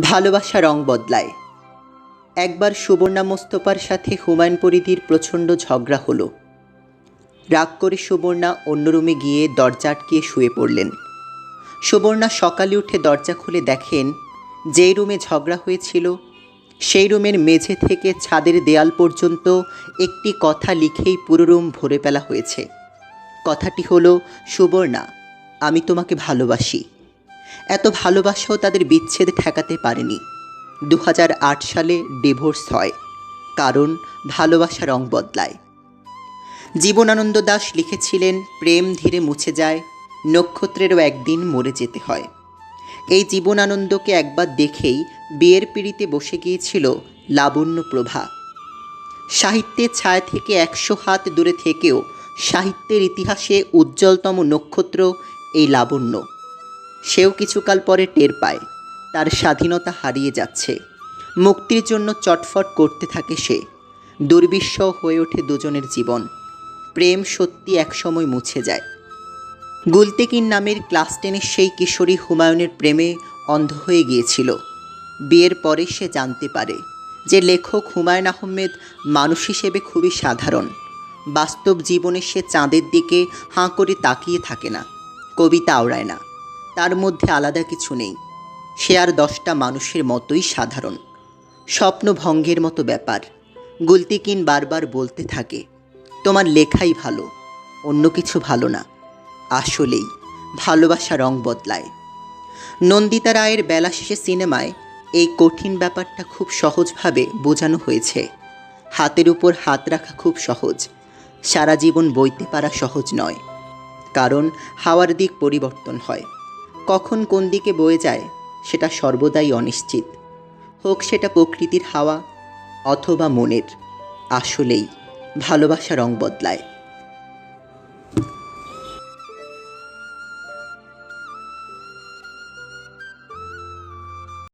ভালোবাসা রং বদলায়। একবার সুবর্ণা মোস্তফার সাথে হুমায়ুন পরিধির প্রচণ্ড ঝগড়া হলো। রাগ করে সুবর্ণা অন্য রুমে গিয়ে দরজা আটকিয়ে শুয়ে পড়লেন। সুবর্ণা সকালে উঠে দরজা খুলে দেখেন, যেই রুমে ঝগড়া হয়েছিল, সেই রুমের মেঝে থেকে ছাদের দেয়াল পর্যন্ত একটি কথা লিখেই পুরো রুম ভরে ফেলা হয়েছে। কথাটি হলো, সুবর্ণা, আমি তোমাকে ভালোবাসি। এত ভালোবাসাও তাদের বিচ্ছেদ ঠেকাতে পারেনি। দু হাজার আট সালে ডিভোর্স হয়, কারণ ভালোবাসা রং বদলায়। জীবনানন্দ দাশ লিখেছিলেন, প্রেম ধীরে মুছে যায়, নক্ষত্রেরও একদিন মরে যেতে হয়। এই জীবনানন্দকে একবার দেখেই বিয়ের পিড়িতে বসে গিয়েছিল লাবণ্য প্রভা। সাহিত্যের ছায়া থেকে একশো হাত দূরে থেকেও সাহিত্যের ইতিহাসে উজ্জ্বলতম নক্ষত্র এই লাবণ্য। সেও কিছুকাল পরে টের পায়, তার স্বাধীনতা হারিয়ে যাচ্ছে। মুক্তির জন্য চটফট করতে থাকে সে, দুর্বিষহ হয়ে ওঠে দুজনের জীবন। প্রেম সত্যি একসময় মুছে যায়। গুলতেকিন নামের ক্লাস টেনের সেই কিশোরী হুমায়ুনের প্রেমে অন্ধ হয়ে গিয়েছিল। বিয়ের পরে সে জানতে পারে যে লেখক হুমায়ুন আহমেদ মানুষ হিসেবে খুবই সাধারণ। বাস্তব জীবনে সে চাঁদের দিকে হাঁ করে তাকিয়ে থাকে না, কবিতা আওড়ায় না। তার মধ্যে আলাদা কিছু নেই। সে আর দশটা মানুষের মতোই সাধারণ। স্বপ্নভঙ্গের মতো ব্যাপার। গুলতিকিন বারবার বলতে থাকে, তোমার লেখাই ভালো, অন্য কিছু ভালো না। আসলেই, ভালোবাসা রং বদলায়। নন্দিতা রায়ের বেলা শেষে সিনেমায় এই কঠিন ব্যাপারটা খুব সহজভাবে বোঝানো হয়েছে। হাতের উপর হাত রাখা খুব সহজ। সারা জীবন বইতে পারা সহজ নয়। কারণ হাওয়ার দিক পরিবর্তন হয়। কখন কোন দিকে বয়ে যায়, সেটা সর্বদাই অনিশ্চিত। হোক সেটা প্রকৃতির হাওয়া অথবা মনের, আসলেই ভালোবাসা রং বদলায়।